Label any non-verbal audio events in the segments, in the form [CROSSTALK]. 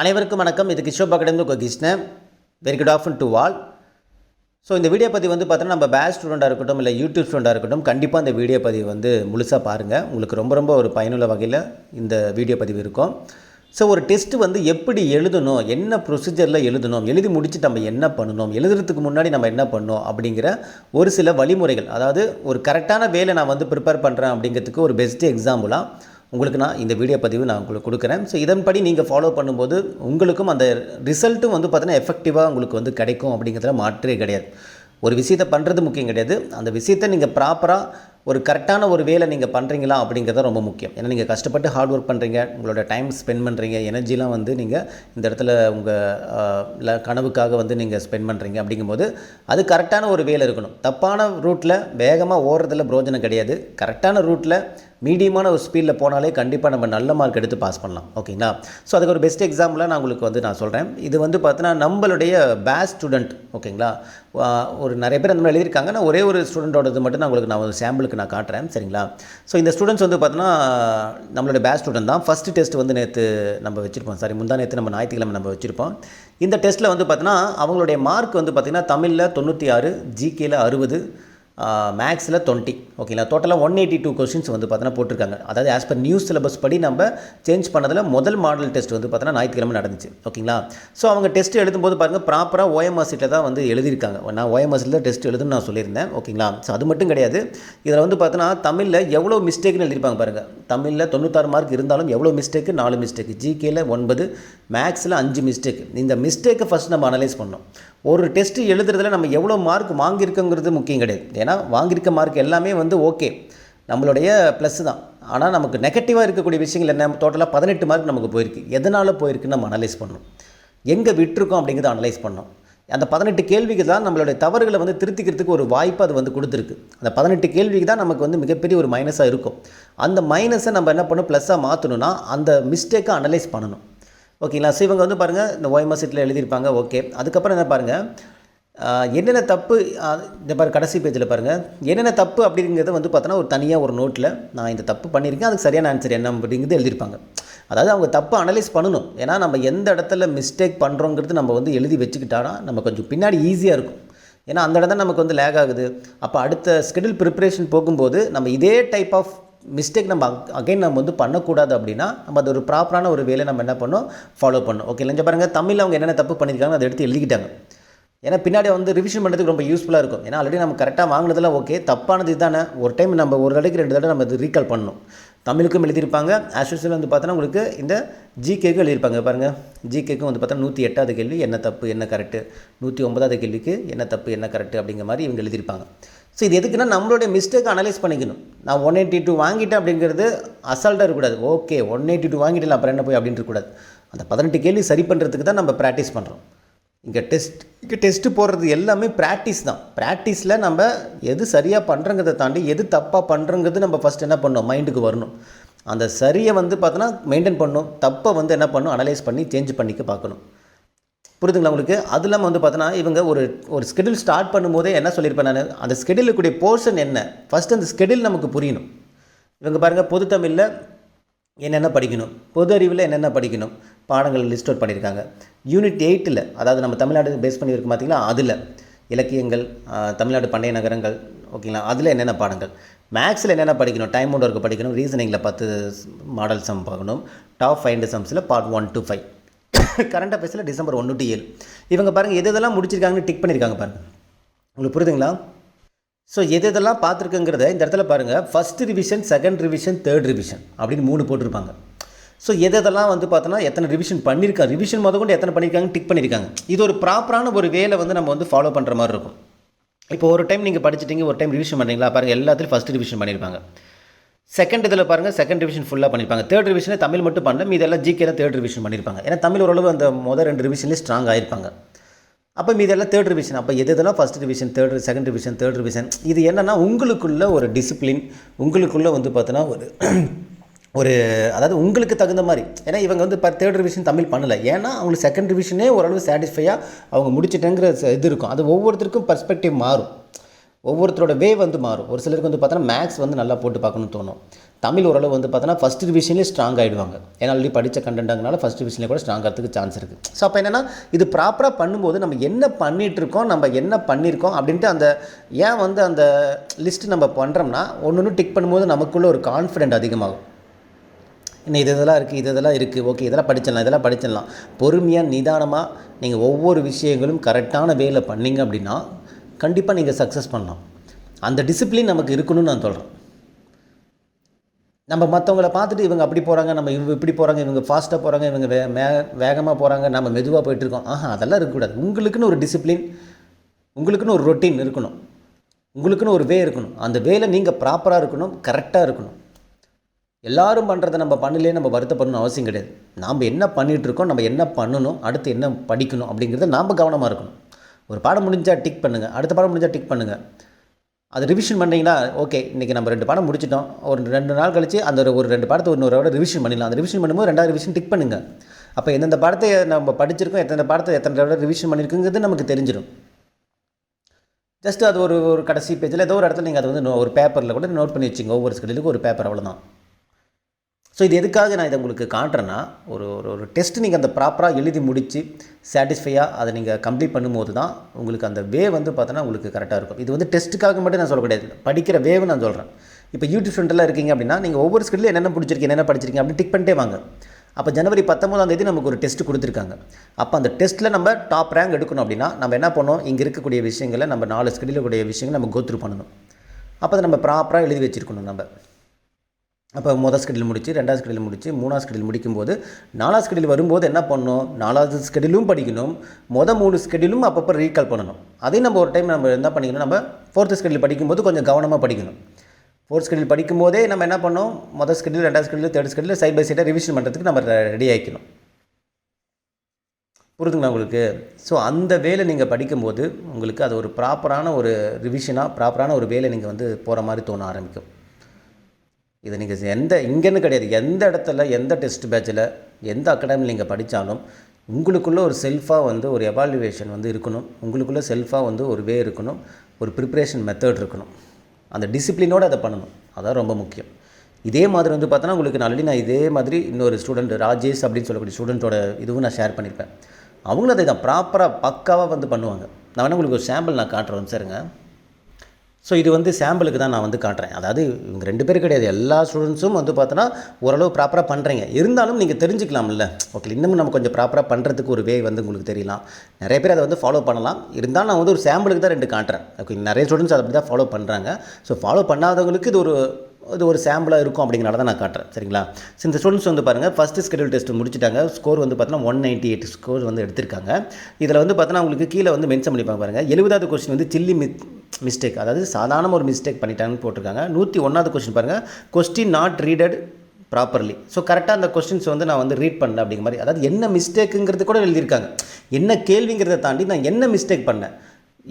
அனைவருக்கும் வணக்கம். இது கிஷோப் அகாடமி உங்கள் Krishnan. Very good afternoon to all so இந்த வீடியோ பதிவு வந்து பார்த்தோன்னா நம்ம பேஸ் ஸ்டூடெண்ட்டாக இருக்கட்டும் இல்லை யூடியூப் ஸ்டூடெண்ட்டாக இருக்கட்டும் கண்டிப்பாக இந்த வீடியோ பதிவு வந்து முழுசாக பாருங்கள் உங்களுக்கு ரொம்ப ரொம்ப ஒரு பயனுள்ள வகையில் இந்த வீடியோ பதிவு இருக்கும். ஸோ ஒரு டெஸ்ட் வந்து எப்படி எழுதணும் என்ன ப்ரொசீஜரில் எழுதணும் எழுதி முடித்து நம்ம என்ன பண்ணணும் எழுதுறதுக்கு முன்னாடி நம்ம என்ன பண்ணணும் அப்படிங்கிற ஒரு சில வழிமுறைகள். அதாவது ஒரு கரெக்டான வேலை நான் வந்து ப்ரிப்பேர் பண்ணுறேன் அப்படிங்கிறதுக்கு ஒரு பெஸ்ட் எக்ஸாம்பிளாக உங்களுக்கு நான் இந்த வீடியோ பதிவு நான் உங்களுக்கு கொடுக்குறேன். ஸோ இதன்படி நீங்கள் ஃபாலோ பண்ணும்போது உங்களுக்கும் அந்த ரிசல்ட்டும் வந்து பார்த்தீங்கன்னா எஃபெக்டிவாக உங்களுக்கு வந்து கிடைக்கும் அப்படிங்கிறதுல மாற்றே கிடையாது. ஒரு விஷயத்தை பண்ணுறது முக்கியம் கிடையாது. அந்த விஷயத்தை நீங்கள் ப்ராப்பராக ஒரு கரெக்டான ஒரு வேலை நீங்கள் பண்ணுறீங்களா அப்படிங்கிறது ரொம்ப முக்கியம். ஏன்னா நீங்கள் கஷ்டப்பட்டு ஹார்ட் ஒர்க் பண்ணுறீங்க உங்களோட டைம் ஸ்பெண்ட் பண்ணுறீங்க எனர்ஜிலாம் வந்து நீங்கள் இந்த இடத்துல உங்கள் கனவுக்காக வந்து நீங்கள் ஸ்பெண்ட் பண்ணுறீங்க அப்படிங்கும்போது அது கரெக்டான ஒரு வேலை இருக்கணும். தப்பான ரூட்டில் வேகமாக ஓடுறதுல பிரோஜனம் கிடையாது. கரெக்டான ரூட்டில் மீடியமான ஒரு ஸ்பீடில் போனாலே கண்டிப்பாக நம்ம நல்ல மார்க் எடுத்து பாஸ் பண்ணலாம். ஓகேங்களா ஸோ அதுக்கு ஒரு பெஸ்ட் எக்ஸாம்பிளாக நான் உங்களுக்கு வந்து நான் சொல்கிறேன் இது வந்து பார்த்தீங்கன்னா நம்மளுடைய பேஸ் ஸ்டூடெண்ட் ஓகேங்களா ஒரு நிறைய பேர் அந்த மாதிரி எழுதியிருக்காங்க. நான் ஒரே ஒரு ஸ்டூடெண்ட்டோடது மட்டும் நான் உங்களுக்கு நான் ஒரு சாம்பிளுக்கு நான் காட்டுறேன். சரிங்களா? ஸோ இந்த ஸ்டூடெண்ட்ஸ் வந்து பார்த்தீங்கன்னா நம்மளோட பேஸ் ஸ்டூடெண்ட் தான். ஃபஸ்ட்டு டெஸ்ட் வந்து நேற்று நம்ம வச்சுருப்போம். சாரி முந்தா நேற்று நம்ம ஞாயிற்றுக்கிழமை நம்ம வச்சுருப்போம். இந்த டெஸ்ட்டில் வந்து பார்த்தீங்கன்னா அவங்களுடைய மார்க் வந்து பார்த்திங்கன்னா தமிழில் தொண்ணூற்றி ஆறு ஜிகேயில் அறுபது மேக்ஸில் டுவெண்ட்டி ஓகேங்களா டோட்டலாக ஒன் எயிட்டி டூ கொஸ்டின்ஸ் வந்து பார்த்தோன்னா போட்டிருக்காங்க. அதாவது ஆஸ் பர் நியூஸ் சிலபஸ் படி நம்ம சேஞ்ச் பண்ணதில் முதல் மாடல் டெஸ்ட் வந்து பார்த்தினா ஞாயிற்றுக்கிழமை நடந்துச்சு. ஓகேங்களா ஸோ அவங்க டெஸ்ட் எழுதும்போது பாருங்கள் ப்ராப்பராக ஓஎம்ஆர் தான் வந்து எழுதியிருக்காங்க. நான் ஓஎம்ஆர் தான் டெஸ்ட் எழுதுன்னு நான் சொல்லியிருந்தேன். ஓகேங்களா ஸோ அது மட்டும் கிடையாது. இதில் வந்து பார்த்தோன்னா தமிழில் எவ்வளோ மிஸ்டேக்னு எழுதியிருப்பாங்க பாருங்கள் தமிழில் தொண்ணூத்தாறு மார்க் இருந்தாலும் எவ்வளோ மிஸ்டேக்கு நாலு மிஸ்டேக் ஜிகேல ஒன்பது மேக்ஸில் அஞ்சு மிஸ்டேக் இந்த மிஸ்டேக்கை ஃபஸ்ட் நம்ம அனலைஸ் பண்ணோம் ஒரு டெஸ்ட் எழுதுறதுல நம்ம எவ்வளோ மார்க் வாங்கியிருக்கோங்கிறது முக்கியம் கிடையாது. ஏன்னா வாங்கியிருக்க மார்க் எல்லாமே வந்து ஓகே நம்மளுடைய ப்ளஸ் தான். ஆனால் நமக்கு நெகட்டிவாக இருக்கக்கூடிய விஷயங்கள் என்ன? டோட்டலாக பதினெட்டு மார்க் நமக்கு போயிருக்கு. எதனால் போயிருக்குன்னு நம்ம அனலைஸ் பண்ணணும். எங்கே விட்டுருக்கோம் அப்படிங்கிறத அனலைஸ் பண்ணோம் அந்த பதினெட்டு கேள்விக்கு தான் நம்மளுடைய தவறுகளை வந்து திருத்திக்கிறதுக்கு ஒரு வாய்ப்பு அது வந்து கொடுத்துருக்கு. அந்த பதினெட்டு கேள்விக்கு தான் நமக்கு வந்து மிகப்பெரிய ஒரு மைனஸாக இருக்கும். அந்த மைனஸை நம்ம என்ன பண்ணணும்? ப்ளஸ்ஸாக மாற்றணும்னா அந்த மிஸ்டேக்கை அனலைஸ் பண்ணணும். ஓகேங்களா ஸோ இவங்க வந்து பாருங்கள் இந்த ஓய்மா சீட்டில் எழுதியிருப்பாங்க. ஓகே அதுக்கப்புறம் என்ன பாருங்கள் என்னென்ன தப்பு இந்த பாரு கடைசி பேஜில் பாருங்கள் என்னென்ன தப்பு அப்படிங்கிறத வந்து பார்த்தோன்னா ஒரு தனியாக ஒரு நோட்டில் நான் இந்த தப்பு பண்ணியிருக்கேன் அதுக்கு சரியான ஆன்சர் என்ன அப்படிங்கிறது எழுதியிருப்பாங்க. அதாவது அவங்க தப்பு அனலைஸ் பண்ணணும். ஏன்னா நம்ம எந்த இடத்துல மிஸ்டேக் பண்ணுறோங்கிறது நம்ம வந்து எழுதி வச்சுக்கிட்டானா நம்ம கொஞ்சம் பின்னாடி ஈஸியாக இருக்கும். ஏன்னா அந்த இடம் தான் நமக்கு வந்து லேக் ஆகுது. அப்போ அடுத்த ஸ்கெடியூல் ப்ரிப்பரேஷன் போகும்போது நம்ம இதே டைப் ஆஃப் மிஸ்டேக் நம்ம அகைன் நம்ம வந்து பண்ணக்கூடாது அப்படின்னா நம்ம அது ஒரு ப்ராப்பரான ஒரு வேலை நம்ம என்ன பண்ணோம் ஃபாலோ பண்ணோம் ஓகே இல்லைங்க பாருங்கள் தமிழில் அவங்க என்னென்ன தப்பு பண்ணியிருக்காங்க அதை எடுத்து எழுதிக்கிட்டாங்க. ஏன்னா பின்னாடி வந்து ரிவிஷன் பண்ணுறதுக்கு ரொம்ப யூஸ்ஃபுல்லாக இருக்கும். ஏன்னா ஆல்ரெடி நம்ம கரெக்டாக வாங்கினதெல்லாம் ஓகே தப்பானது இதுதானே ஒரு டைம் நம்ம ஒரு தடவைக்கு ரெண்டு தடவை நம்ம இது ரீகால் பண்ணணும். தமிழுக்கும் எழுதியிருப்பாங்க. ஆஸ் வந்து பார்த்தோன்னா உங்களுக்கு இந்த ஜிகேக்கும் எழுதியிருப்பாங்க. பாருங்கள் ஜிகேக்கும் வந்து பார்த்தா நூற்றி எட்டாவது கேள்வி என்ன தப்பு என்ன கரெக்டு நூற்றி ஒன்பதாவது கேள்விக்கு என்ன தப்பு என்ன கரெக்டு அப்படிங்கிற மாதிரி இவங்க எழுதியிருப்பாங்க. ஸோ இது எதுக்குன்னா நம்மளுடைய மிஸ்டேக் அனலைஸ் பண்ணிக்கணும். நான் ஒன் எயிட்டி டூ வாங்கிட்டேன் அப்படிங்கிறது அசால்ட்டாக இருக்கக்கூடாது. ஓகே ஒன் எயிட்டி டூ வாங்கிட்டு அப்புறம் என்ன போய் அப்படின்ட்டு இருக்கக்கூடாது அந்த பதினெட்டு கேள்வி சரி பண்ணுறதுக்கு தான் நம்ம ப்ராக்டிஸ் பண்ணுறோம் இங்கே டெஸ்ட் இங்கே டெஸ்ட்டு போடுறது எல்லாமே ப்ராக்டிஸ் தான். ப்ராக்டிஸில் நம்ம எது சரியாக பண்ணுறங்கிறத தாண்டி எது தப்பாக பண்ணுறங்கிறது நம்ம ஃபஸ்ட் என்ன பண்ணோம் மைண்டுக்கு வரணும். அந்த சரியை வந்து பார்த்தோன்னா மெயின்டைன் பண்ணணும். தப்பை வந்து என்ன பண்ணணும்? அனலைஸ் பண்ணி சேஞ்ச் பண்ணிக்க பார்க்கணும். புரிதுங்களா உங்களுக்கு? அது இல்லாமல் வந்து பார்த்தோன்னா இவங்க ஒரு ஒரு ஸ்கெடியூல் ஸ்டார்ட் பண்ணும்போதே என்ன சொல்லியிருப்பேன் நான்? அந்த ஸ்கெடியூலுக்குடைய போர்ஷன் என்ன? ஃபஸ்ட் அந்த ஸ்கெடியூல் நமக்கு புரியணும். இவங்க பாருங்கள் பொது தமிழில் என்னென்ன படிக்கணும்? பொது அறிவில் என்னென்ன படிக்கணும்? பாடங்கள் லிஸ்ட் அவுட் பண்ணியிருக்காங்க. யூனிட் எயிட்டில் அதாவது நம்ம தமிழ்நாடு பேஸ் பண்ணியிருக்கு இருக்கு அதில். இலக்கியங்கள் தமிழ்நாடு பண்டைய நகரங்கள் ஓகேங்களா அதில் என்னென்ன பாடங்கள்? மேக்ஸில் என்னென்ன படிக்கணும்? டைம் ஒன்று ஒர்க்கு படிக்கணும் ரீசனிங்கில் பத்து மாடல் சம் பார்க்கணும். Top find சம்ஸில் part one to five current அஃபேர்ஸில் December ஒன்று டு ஏழு. இவங்க பாருங்கள் எது எதெல்லாம் முடிச்சிருக்காங்கன்னு டிக் பண்ணியிருக்காங்க பாருங்கள் உங்களுக்கு புரியுதுங்களா? ஸோ எது எதெல்லாம் பார்த்துருக்குங்கிறத இந்த இடத்துல பாருங்கள் first revision second revision third revision அப்படின்னு மூணு போட்டிருப்பாங்க. ஸோ எது எதெல்லாம் வந்து பார்த்தோன்னா எத்தனை ரிவிஷன் பண்ணியிருக்காங்க? ரிவிஷன் முத கொண்டு எத்தனை பண்ணியிருக்காங்க டிக் பண்ணியிருக்காங்க. இது ஒரு ப்ராப்பரான ஒரு வேலை வந்து நம்ம வந்து ஃபாலோ பண்ணுற மாதிரி இருக்கும். இப்போ ஒரு டைம் நீங்கள் படிச்சிட்டிங்க ஒரு டைம் ரிவிஷன் பண்ணுறீங்களா பாருங்கள் எல்லாத்துலையும் ஃபஸ்ட் ரிவிஷன் பண்ணியிருப்பாங்க. செகண்ட் இதில் பாருங்கள் செகண்ட் ரிவிஷன் ஃபுல்லாக பண்ணியிருப்பாங்க. தேர்ட் ரிவிஷனே தமிழ் மட்டும் பண்ணல மீது எல்லாம் ஜிகேல தேர்ட் ரிவிஷன் பண்ணியிருப்பாங்க. ஏன்னா தமிழ் ஓரளவு அந்த முதல் ரெண்டு ரிவிஷன்லேயே ஸ்ட்ராங் ஆகிருப்பாங்க அப்போ மீது எல்லாம் தேர்ட் ரிவிஷன் அப்போ எது இதெல்லாம் first revision third second revision third revision இது என்னென்னா உங்களுக்குள்ள ஒரு டிசிப்ளின் உங்களுக்குள்ளே வந்து பார்த்தோன்னா ஒரு [CLEARS THROAT] ஒரு அதாவது உங்களுக்கு தகுந்த மாதிரி. ஏன்னா இவங்க வந்து இப்போ தேர்ட் ரிவிஷன் தமிழ் பண்ணலை. ஏன்னா அவங்களுக்கு செகண்ட் ரிவிஷனே ஓரளவு சாட்டிஸ்ஃபையாக அவங்க முடிச்சிட்டேங்கிற இது இருக்கும். அது ஒவ்வொருத்தருக்கும் பர்ஸ்பெக்டிவ் மாறும். ஒவ்வொருத்தரோட வே வந்து மாறும். ஒரு சிலருக்கு வந்து பார்த்தோன்னா மேக்ஸ் வந்து நல்லா போட்டு பார்க்கணும்னு தோணும். தமிழ் ஓரளவு வந்து பார்த்தோன்னா ஃபஸ்ட் டிவிஷன்லேயே ஸ்ட்ராங் ஆகிடுவாங்க ஏன்னா ஆல்ரெடி படித்த கண்டென்ட்டாங்கனால ஃபஸ்ட் டிவிஷனில் கூட ஸ்ட்ராங் ஆகிறதுக்கு சான்ஸ் இருக்குது ஸோ அப்போ என்னென்னா இது ப்ராப்பராக பண்ணும்போது நம்ம என்ன பண்ணிகிட்ருக்கோம் நம்ம என்ன பண்ணியிருக்கோம் அப்படின்ட்டு அந்த ஏன் வந்து அந்த லிஸ்ட்டு நம்ம பண்ணுறோம்னா ஒன்று ஒன்று டிக் பண்ணும்போது நமக்குள்ளே ஒரு கான்ஃபிடென்ட் அதிகமாகும். இன்னும் இது இதெல்லாம் இருக்குது இது இதெல்லாம் இருக்குது ஓகே இதெல்லாம் படிச்சிடலாம் இதெல்லாம் படிச்சிடலாம். பொறுமையாக நிதானமாக நீங்கள் ஒவ்வொரு விஷயங்களும் கரெக்டான வேலை பண்ணீங்க அப்படின்னா கண்டிப்பாக நீங்கள் சக்ஸஸ் பண்ணலாம். அந்த டிசிப்ளின் நமக்கு இருக்கணும்னு நான் சொல்கிறேன் நம்ம மற்றவங்கள பார்த்துட்டு இவங்க அப்படி போகிறாங்க நம்ம இவங்க இப்படி போகிறாங்க இவங்க ஃபாஸ்ட்டாக போகிறாங்க இவங்க வே மே வேகமாக போகிறாங்க நம்ம மெதுவாக போயிட்டுருக்கோம் ஆஹா அதெல்லாம் இருக்கக்கூடாது உங்களுக்குன்னு ஒரு டிசிப்ளின் உங்களுக்குன்னு ஒரு ரொட்டீன் இருக்கணும். உங்களுக்குன்னு ஒரு வே இருக்கணும். அந்த வேலை நீங்கள் ப்ராப்பராக இருக்கணும் கரெக்டாக இருக்கணும். எல்லாரும் பண்ணுறதை நம்ம பண்ணலையே நம்ம வருத்தப்படணும் அவசியம் கிடையாது. நாம் என்ன பண்ணிகிட்ருக்கோம் நம்ம என்ன பண்ணணும் அடுத்து என்ன படிக்கணும் அப்படிங்கிறத நாம் கவனமாக இருக்கணும். ஒரு பாடம் முடிஞ்சால் டிக் பண்ணுங்கள் அடுத்த பாடம் முடிஞ்சால் டிக் பண்ணுங்கள் அது ரிவிஷன் பண்ணிங்கன்னா ஓகே இன்றைக்கி நம்ம ரெண்டு படம் முடிச்சிட்டோம். ஒரு ரெண்டு நாள் கழித்து அந்த ஒரு- ஒரு ரெண்டு படத்தை இன்னொரு விட ரிவிஷன் பண்ணிடலாம். அந்த ரிவிஷன் பண்ணும்போது ரெண்டாவது ரிவிஷன் டிக் பண்ணுங்கள் அப்போ எந்தெந்த படத்தை நம்ம படிச்சிருக்கோம் எத்தனை பாடத்தை எத்தனை தடவை ரிவிஷன் பண்ணியிருக்குங்கிறது நமக்கு தெரிஞ்சிடும் ஜஸ்ட் அது ஒரு ஒரு கடைசி பேஜில் ஏதோ ஒரு இடத்துல நீங்கள் அதை வந்து ஒரு பேப்பரில் கூட நோட் பண்ணி வச்சுங்க ஒவ்வொரு ஸ்கெடிலுக்கும் ஒரு பேப்பர் அவ்வளோதான் ஸோ இது எதுக்காக நான் இதை உங்களுக்கு காட்டுறேன்னா ஒரு ஒரு ஒரு டெஸ்ட் நீங்கள் அந்த ப்ராப்பராக எழுதி முடித்து சாட்டிஸ்ஃபையாக அதை நீங்கள் கம்ப்ளீட் பண்ணும்போது தான் உங்களுக்கு அந்த வே வந்து பார்த்தோன்னா உங்களுக்கு கரெக்டாக இருக்கும். இது வந்து டெஸ்ட்டுக்காக மட்டும் நான் சொல்ல கிடையாது படிக்கிற வேவை நான் சொல்கிறேன் இப்போ யூடியூப் ஸ்டூடெண்ட்லாம் இருக்கீங்க அப்படின்னா நீங்கள் ஒவ்வொரு ஸ்கில்லில் என்னென்ன பிடிச்சிருக்கீங்க என்னென்ன படிச்சிருக்கீங்க அப்படின்னு டிக் பண்ணிட்டே வாங்க. அப்போ ஜனவரி பத்தொம்பதாம் தேதி நமக்கு ஒரு டெஸ்ட் கொடுத்துருக்காங்க. அப்போ அந்த டெஸ்ட்டில் நம்ம டாப் ரேங்க் எடுக்கணும் அப்படின்னா நம்ம என்ன பண்ணோம் இங்கே இருக்கக்கூடிய விஷயங்களை நம்ம நாலு ஸ்கில்லில் கூடிய விஷயங்களை நம்ம கோத்ரூ பண்ணணும். அப்போ அதை நம்ம ப்ராப்பராக எழுதி வச்சுருக்கணும் நம்ம. அப்போ மொதல் ஸ்கெடியூல் முடித்து ரெண்டாவது ஸ்கெடியூல் முடித்து மூணாவது ஸ்கெடியூல் முடிக்கும்போது நாலாவது ஸ்கெடியூல் வரும்போது என்ன பண்ணணும்? நாலாவது ஸ்கெடியூலும் படிக்கணும். மொதல் மூணு ஸ்கெடியூலும் அப்பப்போ ரீகால் பண்ணணும். அதையும் நம்ம ஒரு டைம் நம்ம என்ன பண்ணிக்கணும்? நம்ம ஃபோர்த்து ஸ்கெடியூல் படிக்கும்போது கொஞ்சம் கவனமாக படிக்கணும். ஃபோர்த் ஸ்கெடியூல் படிக்கும்போதே நம்ம என்ன பண்ணோம் மொதல் ஸ்கெடியூல் ரெண்டாவது schedule third schedule side by சைடாக ரிவிஷன் பண்ணுறதுக்கு நம்ம ரெடி ஆகிக்கணும் புரிதுங்களா உங்களுக்கு? ஸோ அந்த வேலை நீங்கள் படிக்கும்போது உங்களுக்கு அது ஒரு ப்ராப்பரான ஒரு ரிவிஷனாக ப்ராப்பரான ஒரு வேலை நீங்கள் வந்து போகிற மாதிரி தோண ஆரம்பிக்கும். இதை நீங்கள் எந்த இங்கேன்னு கிடையாது. எந்த இடத்துல எந்த டெஸ்ட் பேட்சில் எந்த அகாடமியில் நீங்கள் படித்தாலும் உங்களுக்குள்ளே ஒரு செல்ஃபாக வந்து ஒரு எவாலுவேஷன் வந்து இருக்கணும். உங்களுக்குள்ளே செல்ஃபாக வந்து ஒரு வே இருக்கணும். ஒரு ப்ரிப்ரேஷன் மெத்தட் இருக்கணும். அந்த டிசிப்ளினோடு அதை பண்ணணும். அதான் ரொம்ப முக்கியம். இதே மாதிரி வந்து பார்த்தோன்னா உங்களுக்கு நான் ஆல்ரெடி நான் இதே மாதிரி இன்னொரு ஸ்டூடெண்ட் ராஜேஷ் அப்படின்னு சொல்லக்கூடிய ஸ்டூடெண்ட்டோட இதுவும் நான் ஷேர் பண்ணியிருப்பேன் அவங்களும் அதை தான் ப்ராப்பராக பக்காவாக வந்து பண்ணுவாங்க. நான் வேணால் உங்களுக்கு ஒரு சாம்பிள் நான் காட்டுறேன். சரிங்க? ஸோ இது வந்து சாம்பிளுக்கு தான் நான் வந்து காட்டுறேன். அதாவது இவங்க ரெண்டு பேரும் கிடையாது. எல்லா ஸ்டூடெண்ட்ஸும் வந்து பார்த்தோன்னா ஓரளவு ப்ராப்பராக பண்ணுறீங்க இருந்தாலும் நீங்கள் தெரிஞ்சுக்கலாம்ல. ஓகே இன்னமும் நம்ம கொஞ்சம் ப்ராப்பராக பண்ணுறதுக்கு ஒரு வே வந்து உங்களுக்கு தெரியலாம். நிறைய பேர் அதை வந்து ஃபாலோ பண்ணலாம். இருந்தாலும் நான் வந்து ஒரு சாம்பிளுக்கு தான் ரெண்டு காட்டுறேன். ஓகே நிறைய ஸ்டூடெண்ட்ஸ் அதை அப்படி தான் ஃபாலோ பண்ணுறாங்க ஸோ ஃபாலோ பண்ணாதவங்களுக்கு இது ஒரு இது ஒரு சாம்பிளாக இருக்கும் அப்படிங்கிறனால தான் நான் காட்டுறேன். சரிங்களா? ஸோ இந்த ஸ்டூடெண்ட்ஸ் வந்து பாருங்கள் ஃபஸ்ட்டு ஸ்கெடியூல் டெஸ்ட் முடிச்சிட்டாங்க. ஸ்கோர் வந்து பார்த்தீங்கன்னா ஒன் நைன்ட்டி எயிட் ஸ்கோர் வந்து எடுத்திருக்காங்க. இதில் வந்து பார்த்தீங்கன்னா உங்களுக்கு கீழே வந்து மென்ஷன் பண்ணிப்பாங்க பாருங்கள் எழுபதாவது கொஸ்டின் வந்து சில்லி மித் மிஸ்டேக் அதாவது சாதாரண ஒரு மிஸ்டேக் பண்ணிட்டாங்கன்னு போட்டிருக்காங்க. நூற்றி ஒன்றாவது கொஸ்டின் பாருங்கள் question not readed properly so கரெக்டாக அந்த கொஸ்டின்ஸ் வந்து நான் வந்து ரீட் பண்ணேன் அப்படிங்கிற மாதிரி. அதாவது என்ன மிஸ்டேக்குங்கிறது கூட எழுதியிருக்காங்க. என்ன கேள்விங்கிறத தாண்டி நான் என்ன மிஸ்டேக் பண்ணேன்?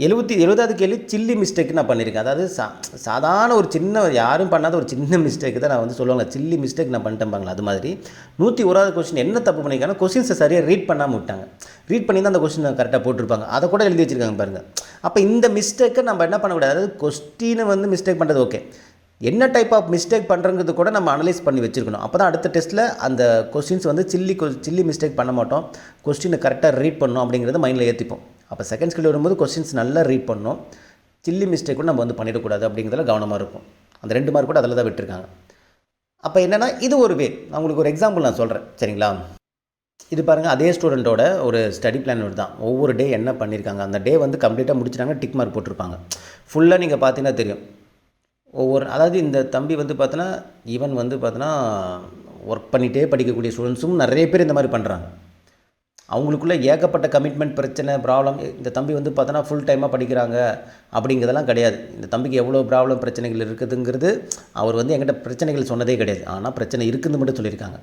எழுபத்தி எழுபதாவது கேள்வி சில்லி மிஸ்டேக் நான் பண்ணியிருக்கேன். அதாவது சா சாதாரண ஒரு சின்ன யாரும் பண்ணாத ஒரு சின்ன மிஸ்டேக் தான் நான் வந்து சொல்லுவாங்க. சில்லி மிஸ்டேக் நான் பண்ணிட்டேன்பாங்களா அது மாதிரி. நூற்றி ஓராவது கொஸ்டின் என்ன தப்பு பண்ணியிருக்காங்கன்னா கொஸ்டின்ஸை சரியாக ரீட் பண்ணாமல் விட்டாங்க. ரீட் பண்ணி தான் அந்த கொஸ்டின் கரெக்டாக போட்டிருப்பாங்க. அதை கூட எழுதி வச்சிருக்காங்க பாருங்கள் அப்போ இந்த மிஸ்டேக்கை நம்ம என்ன பண்ணக்கூடாது அதாவது கொஸ்டினை வந்து மிஸ்டேக் பண்ணுறது ஓகே என்ன டைப் ஆஃப் மிஸ்டேக் பண்ணுறங்கிறது கூட நம்ம அனலைஸ் பண்ணி வச்சுருக்கணும். அப்போ தான் அடுத்த டெஸ்ட்டில் அந்த கொஸ்டின்ஸ் வந்து சில்லி கொ சில்லி மிஸ்டேக் பண்ண மாட்டோம். கொஸ்டினை கரெக்டாக ரீட் பண்ணோம் அப்படிங்கிறத மைண்டில் ஏற்றிப்போம் அப்போ செகண்ட் ஸ்கில் வரும்போது கொஸ்டின்ஸ் நல்லா ரீட் பண்ணணும். சில்லி மிஸ்டேக் கூட நம்ம வந்து பண்ணிடக்கூடாது அப்படிங்கிறதுல கவனமாக இருக்கும் அந்த ரெண்டு மார்க் கூட அதில் தான் விட்டுருக்காங்க. அப்போ என்னென்னா இது ஒரு வே நான் உங்களுக்கு ஒரு எக்ஸாம்பிள் நான் சொல்கிறேன் சரிங்களா? இது பாருங்கள் அதே ஸ்டூடெண்ட்டோட ஒரு ஸ்டடி பிளான் தான் ஒவ்வொரு டே என்ன பண்ணியிருக்காங்க அந்த டே வந்து கம்ப்ளீட்டாக முடிச்சிட்டாங்க டிக் மார்க் போட்டிருப்பாங்க. ஃபுல்லாக நீங்கள் பார்த்தீங்கன்னா தெரியும். ஒவ்வொரு அதாவது இந்த தம்பி வந்து பார்த்தோன்னா ஈவன் வந்து பார்த்தோன்னா ஒர்க் பண்ணிகிட்டே படிக்கக்கூடிய ஸ்டூடெண்ட்ஸும் நிறைய பேர் இந்த மாதிரி பண்ணுறாங்க அவங்களுக்குள்ள ஏகப்பட்ட கமிட்மெண்ட் பிரச்சனை ப்ராப்ளம் இந்த தம்பி வந்து பார்த்தோன்னா ஃபுல் டைமாக படிக்கிறாங்க அப்படிங்கிறதெல்லாம் கிடையாது. இந்த தம்பிக்கு எவ்வளோ ப்ராப்ளம் பிரச்சனைகள் இருக்குதுங்கிறது அவர் வந்து என்கிட்ட பிரச்சனைகள் சொன்னதே கிடையாது. ஆனால் பிரச்சனை இருக்குதுன்னு மட்டும் சொல்லியிருக்காங்க.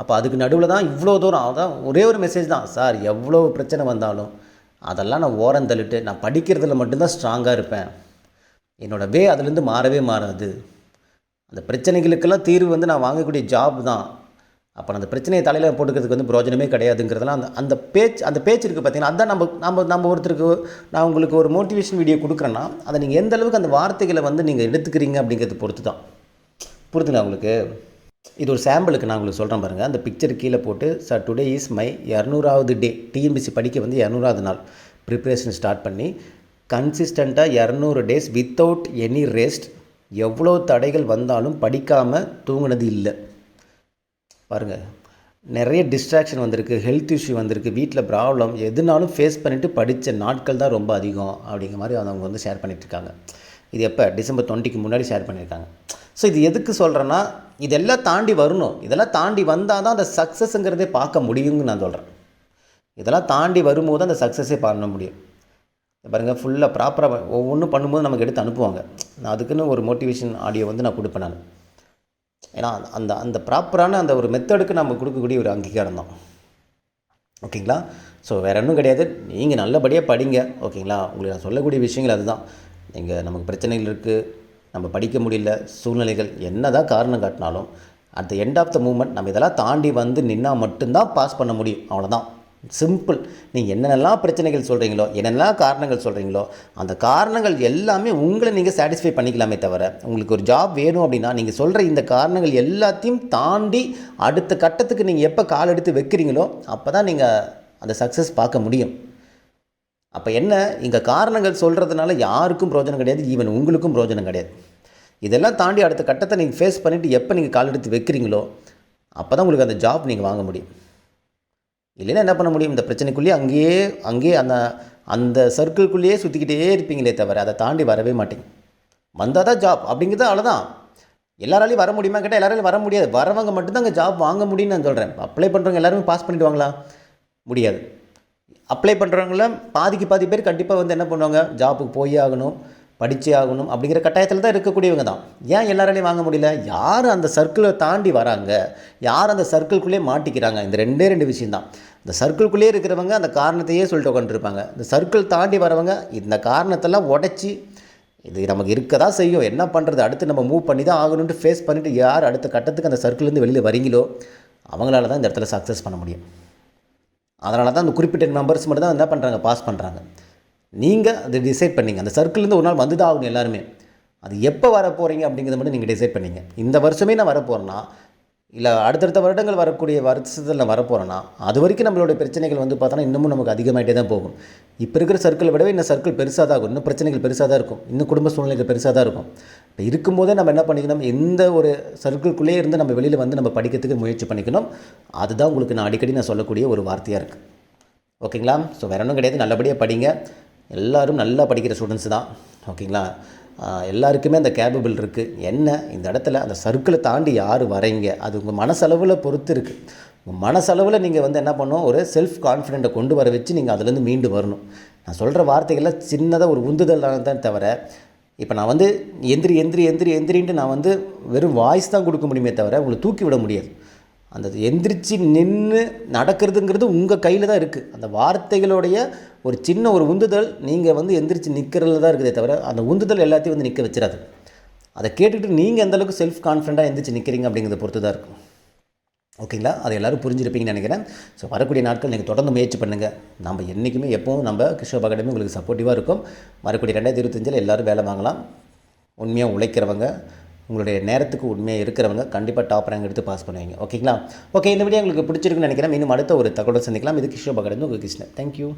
அப்போ அதுக்கு நடுவில் தான் இவ்வளோ தூரம் அதான் ஒரே ஒரு மெசேஜ் தான். சார் எவ்வளோ பிரச்சனை வந்தாலும் அதெல்லாம் நான் ஓரம் தள்ளிட்டு நான் படிக்கிறதுல மட்டும்தான் ஸ்ட்ராங்காக இருப்பேன். என்னோடய வே அதுலேருந்து மாறவே மாறாது. அந்த பிரச்சனைகளுக்கெல்லாம் தீர்வு வந்து நான் வாங்கக்கூடிய ஜாப் தான். அப்போ அந்த பிரச்சனையை தலையில் போட்டுக்கிறதுக்கு வந்து பிரயோஜனமே கிடையாதுங்கிறதெல்லாம் அந்த அந்த பேச்சு அந்த பேச்சு இருக்குது பார்த்தீங்கன்னா அதான் நம்ம நம்ம நம்ம ஒருத்தருக்கு நான் உங்களுக்கு ஒரு மோட்டிவேஷன் வீடியோ கொடுக்குறேன்னா அதை நீங்கள் எந்த அளவுக்கு அந்த வார்த்தைகளை வந்து நீங்கள் எடுத்துக்கிறீங்க அப்படிங்கிறது பொறுத்து தான் புரிதுங்களா உங்களுக்கு? இது ஒரு சாம்பிளுக்கு நான் உங்களுக்கு சொல்கிறேன் பாருங்கள் அந்த பிக்சர் கீழே போட்டு சார் டுடே இஸ் மை இரநூறாவது டே டிஎன்பிசி படிக்க வந்து இரநூறாவது நாள். ப்ரிப்ரேஷன் ஸ்டார்ட் பண்ணி கன்சிஸ்டண்ட்டாக இரநூறு டேஸ் வித்தவுட் எனி ரெஸ்ட் எவ்வளோ தடைகள் வந்தாலும் படிக்காமல் தூங்கினது இல்லை. பாருங்கள் நிறைய டிஸ்ட்ராக்ஷன் வந்திருக்கு ஹெல்த் இஷ்யூ வந்திருக்கு வீட்டில் ப்ராப்ளம் எதுனாலும் ஃபேஸ் பண்ணிவிட்டு படித்த நாட்கள் தான் ரொம்ப அதிகம் அப்படிங்கிற மாதிரி அவங்க வந்து ஷேர் பண்ணிகிட்ருக்காங்க இது எப்போ? டிசம்பர் டுவெண்ட்டிக்கு முன்னாடி ஷேர் பண்ணியிருக்காங்க. ஸோ இது எதுக்கு சொல்கிறேன்னா இதெல்லாம் தாண்டி வரணும். இதெல்லாம் தாண்டி வந்தால் தான் அந்த சக்ஸஸ்ங்கிறதே பார்க்க முடியும்னு நான் சொல்கிறேன் இதெல்லாம் தாண்டி வரும்போது அந்த சக்ஸஸே பண்ண முடியும். பாருங்கள் ஃபுல்லாக ப்ராப்பராக ஒவ்வொன்றும் பண்ணும்போது நமக்கு எடுத்து அனுப்புவாங்க. நான் அதுக்குன்னு ஒரு மோட்டிவேஷன் ஆடியோ வந்து நான் கொடுப்பேன் நான். ஏன்னா அந்த அந்த ப்ராப்பரான அந்த ஒரு மெத்தடுக்கு நம்ம கொடுக்கக்கூடிய ஒரு அங்கீகாரம் தான். ஓகேங்களா? ஸோ வேறு ஒன்றும் கிடையாது. நீங்கள் நல்லபடியாக படிங்க. ஓகேங்களா? உங்களுக்கு நான் சொல்லக்கூடிய விஷயங்கள் அதுதான். நீங்கள் நமக்கு பிரச்சனைகள் இருக்குது நம்ம படிக்க முடியல. சூழ்நிலைகள் என்ன தான் காரணம் காட்டினாலும் at the end of the moment நம்ம இதெல்லாம் தாண்டி வந்து நின்னால் மட்டும்தான் பாஸ் பண்ண முடியும். அவ்வளோதான் சிம்பிள் நீங்கள் என்னென்னலாம் பிரச்சனைகள் சொல்கிறீங்களோ என்னென்னலாம் காரணங்கள் சொல்கிறீங்களோ அந்த காரணங்கள் எல்லாமே உங்களை நீங்கள் சாட்டிஸ்ஃபை பண்ணிக்கலாமே தவிர உங்களுக்கு ஒரு ஜாப் வேணும் அப்படின்னா நீங்கள் சொல்கிற இந்த காரணங்கள் எல்லாத்தையும் தாண்டி அடுத்த கட்டத்துக்கு நீங்கள் எப்போ கால் எடுத்து வைக்கிறீங்களோ அப்போ தான் நீங்கள் அந்த சக்ஸஸ் பார்க்க முடியும். அப்போ என்ன? இங்கே காரணங்கள் சொல்கிறதுனால யாருக்கும் பிரோஜனம் கிடையாது ஈவன் உங்களுக்கும் பிரோஜனம் கிடையாது. இதெல்லாம் தாண்டி அடுத்த கட்டத்தை நீங்கள் ஃபேஸ் பண்ணிவிட்டு எப்போ நீங்கள் கால் எடுத்து வைக்கிறீங்களோ அப்போ தான் உங்களுக்கு அந்த ஜாப் நீங்கள் வாங்க முடியும். இல்லைன்னா என்ன பண்ண முடியும்? இந்த பிரச்சனைக்குள்ளேயே அங்கேயே அங்கேயே அந்த அந்த சர்க்கிள்குள்ளேயே சுற்றிக்கிட்டே இருப்பீங்களே தவிர அதை தாண்டி வரவே மாட்டீங்க. வந்தால் தான் ஜாப் அப்படிங்கிறது அவ்வளோதான் எல்லாராலையும் வர முடியுமா கேட்டால் எல்லாராலையும் வர முடியாது. வரவங்க மட்டும்தான் அங்கே ஜாப் வாங்க முடியும்னு நான் சொல்கிறேன் அப்ளை பண்ணுறவங்க எல்லாருமே பாஸ் பண்ணிடுவாங்களா? முடியாது. அப்ளை பண்ணுறவங்கள பாதிக்கு பாதி பேர் கண்டிப்பாக வந்து என்ன பண்ணுவாங்க? ஜாப்புக்கு போய் ஆகணும். படித்தே ஆகணும் அப்படிங்கிற கட்டாயத்தில் தான் இருக்கக்கூடியவங்க தான். ஏன் எல்லாராலையும் வாங்க முடியல? யார் அந்த சர்க்கிளை தாண்டி வராங்க? யார் அந்த சர்க்கிள்குள்ளே மாட்டிக்கிறாங்க? இந்த ரெண்டே ரெண்டு விஷயம்தான் இந்த சர்க்கிள்குள்ளேயே இருக்கிறவங்க அந்த காரணத்தையே சொல்லிட்டு உட்காந்துருப்பாங்க இந்த சர்க்கிள் தாண்டி வரவங்க இந்த காரணத்தெல்லாம் உடச்சி இது நமக்கு இருக்க தான் செய்யும்? என்ன பண்ணுறது அடுத்து நம்ம மூவ் பண்ணி தான் ஆகணுன்ட்டு ஃபேஸ் பண்ணிவிட்டு யார் அடுத்த கட்டத்துக்கு அந்த சர்க்கிள்லேருந்து வெளியில் வரீங்களோ அவங்களால தான் இந்த இடத்துல சக்ஸஸ் பண்ண முடியும். அதனால தான் அந்த குறிப்பிட்ட நம்பர்ஸ் மட்டும் தான் என்ன பண்ணுறாங்க பாஸ் பண்ணுறாங்க நீங்கள் அதை டிசைட் பண்ணிங்க. அந்த சர்க்கிள்லேருந்து ஒரு நாள் வந்து தான் ஆகணும் எல்லாருமே. அது எப்போ வர போகிறீங்க அப்படிங்கிறத மட்டும் நீங்கள் டிசைட் பண்ணிங்க. இந்த வருஷமே நான் வரப்போகிறேன்னா இல்லை அடுத்தடுத்த வருடங்கள் வரக்கூடிய வருஷத்தில் நான் வரப்போகிறேன்னா அது வரைக்கும் நம்மளோட பிரச்சனைகள் வந்து பார்த்தோன்னா இன்னமும் நமக்கு அதிகமாகிட்டே தான் போகும். இப்போ இருக்கிற சர்க்கிளை விடவே இன்னும் சர்க்கிள் பெருசாக தான் இருக்கும். இன்னும் பிரச்சனைகள் பெருசாக தான் இருக்கும். இன்னும் குடும்ப சூழ்நிலைகள் பெருசாக தான் இருக்கும். இப்போ இருக்கும்போதே நம்ம என்ன பண்ணிக்கணும்? எந்த ஒரு சர்க்கிள்குள்ளேயே இருந்து நம்ம வெளியில் வந்து நம்ம படிக்கிறதுக்கு முயற்சி பண்ணிக்கணும். அதுதான் உங்களுக்கு நான் அடிக்கடி நான் சொல்லக்கூடிய ஒரு வார்த்தையாக இருக்குது ஓகேங்களா? ஸோ வேற ஒன்றும் கிடையாது. நல்லபடியாக படிங்க. எல்லோரும் நல்லா படிக்கிற ஸ்டூடெண்ட்ஸ் தான். ஓகேங்களா எல்லாருக்குமே அந்த கேபபிள் இருக்குது என்ன? இந்த இடத்துல அந்த சர்க்கிளை தாண்டி யார் வரீங்க அது உங்கள் மனசளவில் பொறுத்து இருக்குது உங்கள் மனசளவில் நீங்கள் வந்து என்ன பண்ணணும்? ஒரு செல்ஃப் கான்ஃபிடெண்ட்டை கொண்டு வர வச்சு நீங்கள் அதுலேருந்து மீண்டு வரணும். நான் சொல்கிற வார்த்தைகள்லாம் சின்னதாக ஒரு உந்துதல் தான் தவிர இப்போ நான் வந்து எந்திரி எந்திரி எந்திரி எந்திரின்ட்டு நான் வந்து வெறும் வாய்ஸ் தான் கொடுக்க முடியுமே தவிர உங்களை தூக்கி விட முடியாது. அந்த எந்திரிச்சு நின்று நடக்கிறதுங்கிறது உங்கள் கையில் தான் இருக்குது அந்த வார்த்தைகளுடைய ஒரு சின்ன ஒரு உந்துதல் நீங்கள் வந்து எந்திரிச்சு நிற்கிறதுல தான் இருக்குதே தவிர அந்த உந்துதல் எல்லாத்தையும் வந்து நிற்க வச்சிடாது. அதை கேட்டுட்டு நீங்கள் எந்தளவுக்கு செல்ஃப் கான்ஃபிடண்ட்டாக எந்திரிச்சு நிற்கிறீங்க அப்படிங்கிறத பொறுத்து தான் இருக்கும். ஓகேங்களா? அதை எல்லோரும் புரிஞ்சிருப்பீங்கன்னு நினைக்கிறேன். ஸோ வரக்கூடிய நாட்கள் நீங்கள் தொடர்ந்து முயற்சி பண்ணுங்கள் நம்ம என்றைக்குமே எப்பவும் நம்ம கிஷோப் அகாடமி உங்களுக்கு சப்போர்ட்டிவாக இருக்கும். வரக்கூடிய ரெண்டாயிரத்தி இருபத்தஞ்சில் எல்லோரும் வேலை வாங்கலாம். உண்மையாக உழைக்கிறவங்க உங்களுடைய நேரத்துக்கு உண்மையாக இருக்கிறவங்க கண்டிப்பாக டாப் ரேங்க் எடுத்து பாஸ் பண்ணுவீங்க. ஓகேங்களா ஓகே இந்த வீடியோ உங்களுக்கு பிடிச்சிருக்குன்னு நினைக்கிறேன். இன்னும் அடுத்த ஒரு தகவல் சந்திக்கலாம். இது கிருஷ்ண அகாடமி உங்கள் கிருஷ்ணன் தேங்க்யூ